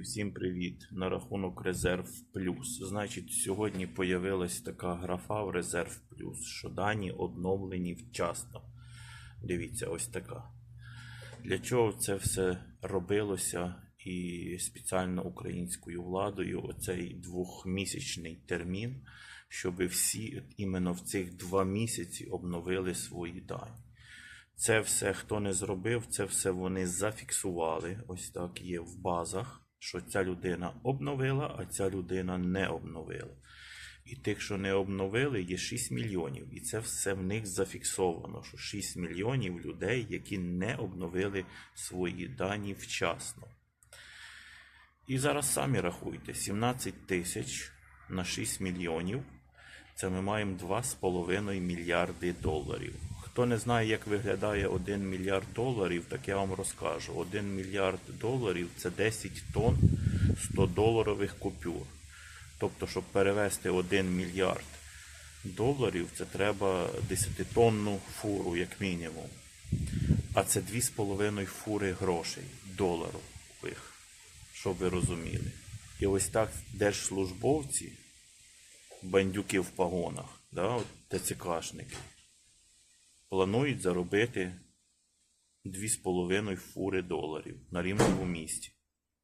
Всім привіт! На рахунок резерв плюс. Значить, сьогодні появилась така графа в резерв плюс, що дані обновлені вчасно. Дивіться, ось така. Для чого це все робилося і спеціально українською владою оцей двохмісячний термін, щоб всі іменно в цих два місяці обновили свої дані. Це все, хто не зробив, це все вони зафіксували. Ось так є в базах, що ця людина обновила, а ця людина не обновила. І тих, що не обновили, є 6 мільйонів. І це все в них зафіксовано, що 6 мільйонів людей, які не обновили свої дані вчасно. І зараз самі рахуйте: 17 тисяч на 6 мільйонів. Це ми маємо 2,5 мільярди доларів. Хто не знає, як виглядає 1 мільярд доларів, так я вам розкажу. 1 мільярд доларів це 10 тонн 100-доларових купюр. Тобто, щоб перевести 1 мільярд доларів, це треба 10-тонну фуру, як мінімум. А це 2,5 фури грошей доларових, щоб ви розуміли. І ось так держслужбовці, бандюки в погонах, да, ТЦКшники, планують заробити 2,5 фури доларів на рівному місці.